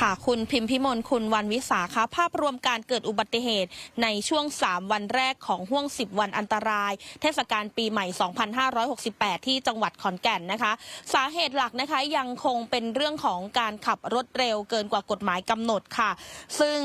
ค่ะ คุณพิมพิมลคุณวันวิสาคะภาพรวมการเกิดอุบัติเหตุในช่วง 3 วันแรกของห่วง 10 วันอันตราย เทศกาลปีใหม่ 2568 ที่จังหวัดขอนแก่นนะคะ สาเหตุหลักนะคะยังคงเป็นเรื่องของการขับรถเร็วเกินกว่ากฎหมายกำหนดค่ะ ซึ่ง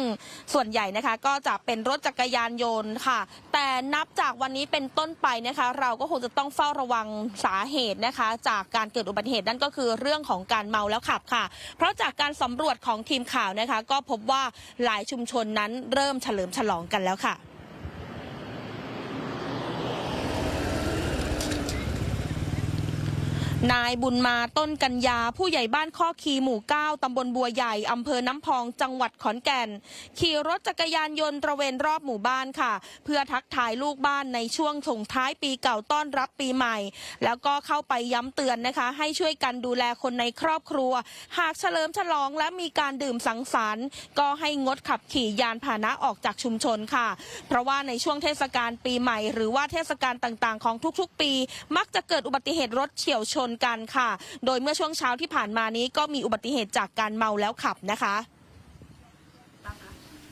ส่วนใหญ่นะคะก็จะเป็นรถจักรยานยนต์ค่ะ แต่นับจากวันนี้เป็นต้นไปนะคะ เราก็คงจะต้องเฝ้าระวังสาเหตุนะคะ จากการเกิดอุบัติเหตุนั่นก็คือเรื่องของการเมาแล้วขับค่ะ เพราะจากการสำรวจของทีมข่าวนะคะ ก็พบว่าหลายชุมชนนั้นเริ่มเฉลิมฉลองกันแล้วค่ะ นายบุญมาต้นกัญญา ผู้ใหญ่บ้านข้อคีหมู่ 9 ตำบลบัวใหญ่อำเภอน้ำพอง จังหวัดขอนแก่น ขี่รถจักรยานยนต์ตระเวนรอบหมู่บ้านค่ะ เพื่อทักทายลูกบ้านในช่วงส่งท้ายปีเก่าต้อนรับปีใหม่ แล้วก็เข้าไปย้ำเตือนนะคะ ให้ช่วยกันดูแลคนในครอบครัว หากเฉลิมฉลองและมีการดื่มสังสรรค์ก็ให้งดขับขี่ยานพาหนะออกจากชุมชนค่ะ เพราะว่าในช่วงเทศกาลปีใหม่ หรือว่าเทศกาลต่างๆ ของทุกๆ ปี มักจะเกิดอุบัติเหตุรถเฉียวชนกันค่ะ โดยเมื่อช่วงเช้าที่ผ่านมานี้ก็มีอุบัติเหตุจากการเมาแล้วขับนะคะ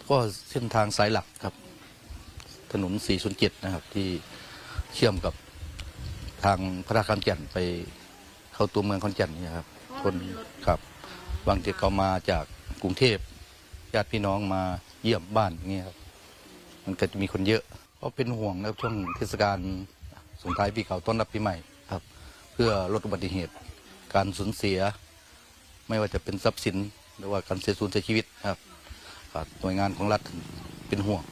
ก็เส้นทางสายหลักครับ ถนน 407 นะครับ ที่เชื่อมกับทางพระรขอนแก่นไปเข้าตัวเมืองขอนแก่นเนี่ยครับ คนครับบางทีเขามาจากกรุงเทพญาติพี่น้องมาเยี่ยมบ้านอย่างเงี้ยครับ มันก็จะมีคนเยอะก็เป็นห่วงนะครับช่วงเทศกาลสงท้ายปีเก่าต้อนรับปีใหม่ เพื่อลดอุบัติเหตุ การสูญเสีย ไม่ว่าจะเป็นทรัพย์สิน หรือว่าการเสียสูญเสียชีวิตครับหน่วยงานของรัฐเป็นห่วง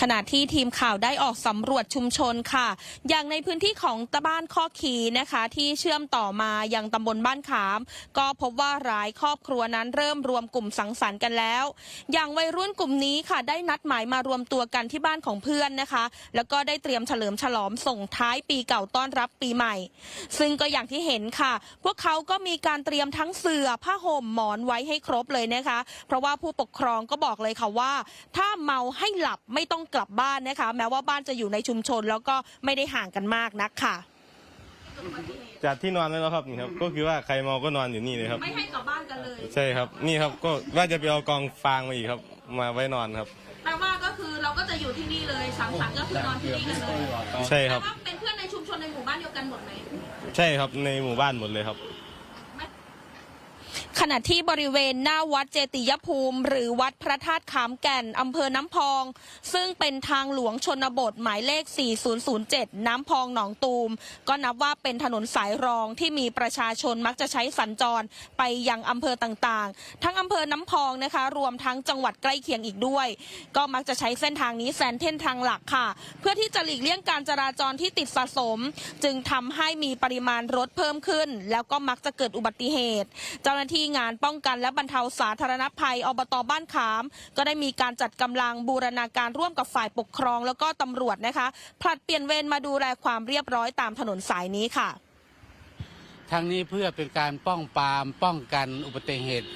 ขณะที่ทีมข่าวได้ออกสำรวจชุมชนค่ะ อย่างในพื้นที่ของตะบ้านข้อขีนะคะ ที่เชื่อมต่อมายังตำบลบ้านขาม ก็พบว่าหลายครอบครัวนั้นเริ่มรวมกลุ่มสังสรรค์กันแล้ว อย่างวัยรุ่นกลุ่มนี้ค่ะ ได้นัดหมายมารวมตัวกันที่บ้านของเพื่อนนะคะ แล้วก็ได้เตรียมเฉลิมฉลองส่งท้ายปีเก่าต้อนรับปีใหม่ ซึ่งก็อย่างที่เห็นค่ะ พวกเขาก็มีการเตรียมทั้งเสื่อผ้าห่มหมอนไว้ให้ครบเลยนะคะ เพราะว่าผู้ปกครองก็บอกเลยค่ะว่า ถ้าเมาให้หลับไม่ต้องกลับบ้านนะคะ แม้ว่าบ้านจะอยู่ในชุมชน แล้วก็ไม่ได้ห่างกันมากนักค่ะจัดที่นอนไว้แล้วครับนี่ครับ ก็คือว่าใครเมาก็นอนอยู่นี่เลยครับ ไม่ให้กลับบ้านกันเลย ใช่ครับ นี่ครับก็ว่าจะไปเอากองฟางมาอีกครับ มาไว้นอนครับ แปลว่าก็คือเราก็จะอยู่ที่นี่เลยสังสรรค์ก็คือนอนที่นี่กันเลยใช่ครับแต่ว่าเป็นเพื่อนในชุมชนในหมู่บ้านเดียวกันหมดไหม ใช่ครับในหมู่บ้านหมดเลยครับ ขณะที่บริเวณหน้าวัดเจติยภูมิ หรือวัดพระธาตุขามแก่นอำเภอน้ำพอง ซึ่งเป็นทางหลวงชนบทหมายเลข 4007 น้ำพองหนองตูม ก็นับว่าเป็นถนนสายรองที่มีประชาชนมักจะใช้สัญจรไปยังอำเภอต่างๆ ทั้งอำเภอน้ำพองนะคะ รวมทั้งจังหวัดใกล้เคียงอีกด้วย ก็มักจะใช้เส้นทางนี้แซนเท่นทางหลักค่ะ เพื่อที่จะหลีกเลี่ยงการจราจรที่ติดสะสม จึงทำให้มีปริมาณรถเพิ่มขึ้น แล้วก็มักจะเกิดอุบัติเหตุ เจ้าหน้าที่งานป้องกันและบรรเทาสาธารณภัยอบตบ้านขาม ก็ได้มีการจัดกำลังบูรณาการร่วมกับฝ่ายปกครอง แล้วก็ตำรวจนะคะผลัดเปลี่ยนเวรมาดูแลความเรียบร้อยตามถนนสายนี้ค่ะ ทั้งนี้เพื่อเป็นการป้องปรามป้องกันอุบัติเหตุ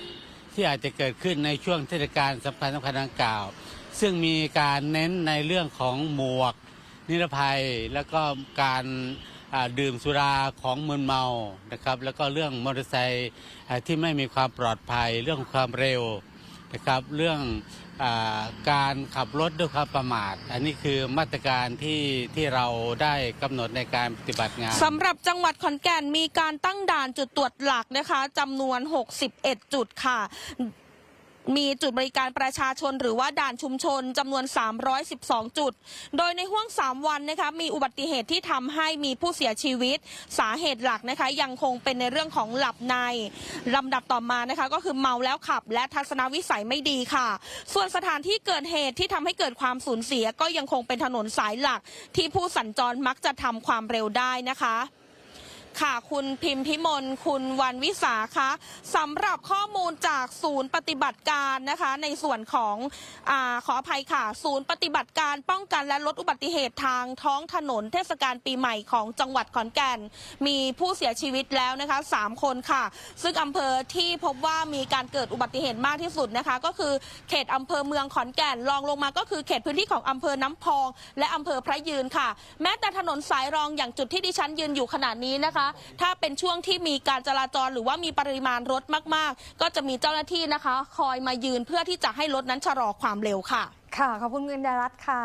ที่อาจจะเกิดขึ้นในช่วงเทศกาลสำคัญสำคัญดังกล่าว ซึ่งมีการเน้นในเรื่องของหมวก นิรภัย แล้วก็การ ดื่มสุราของมึนเมานะครับแล้วก็เรื่องมอเตอร์ไซค์ที่ไม่มีความปลอดภัยเรื่องความเร็วนะครับเรื่องอการขับรถด้วยความประมาท อันนี้คือมาตรการที่ที่เราได้กำหนดในการปฏิบัติงานสำหรับจังหวัดขอนแก่นมีการตั้งด่านจุดตรวจหลักนะคะจำนวน 61 จุดค่ะ มีจุดบริการประชาชนหรือว่าด่านชุมชนจำนวน 312 จุด โดยในห่วง 3 วันนะคะมีอุบัติเหตุที่ทำให้มีผู้เสียชีวิต สาเหตุหลักนะคะยังคงเป็นในเรื่องของหลับในลำดับต่อมานะคะก็คือเมาแล้วขับ และทัศนวิสัยไม่ดีค่ะ ส่วนสถานที่เกิดเหตุที่ทำให้เกิดความสูญเสียก็ยังคงเป็นถนนสายหลัก ที่ผู้สัญจรมักจะทำความเร็วได้นะคะ ค่ะ คุณพิมพิมลคุณวันวิสาคะสำหรับข้อมูลจากศูนย์ปฏิบัติการนะคะ ในส่วนของอขออภัยค่ะ ศูนย์ปฏิบัติการป้องกันและลดอุบัติเหตุทางท้องถนนเทศกาลปีใหม่ของจังหวัดขอนแก่น มีผู้เสียชีวิตแล้วนะคะสามคนค่ะ ซึ่งอำเภอที่พบว่ามีการเกิดอุบัติเหตุมากที่สุดนะคะ ก็คือเขตอำเภอเมืองขอนแก่นรองลงมาก็คือเขตพื้นที่ของอำเภอน้ำพอง และอำเภอพระยืนค่ะ แม้แต่ถนนสายรองอย่างจุดที่ดิฉันยืนอยู่ขณะนี้นะคะถ้าเป็นช่วงที่มีการจราจรหรือว่ามีปริมาณรถมาก ๆ ก็จะมีเจ้าหน้าที่นะคะ คอยมายืนเพื่อที่จะให้รถนั้นชะลอความเร็วค่ะ ค่ะ ขอบคุณเงินดารัตค่ะ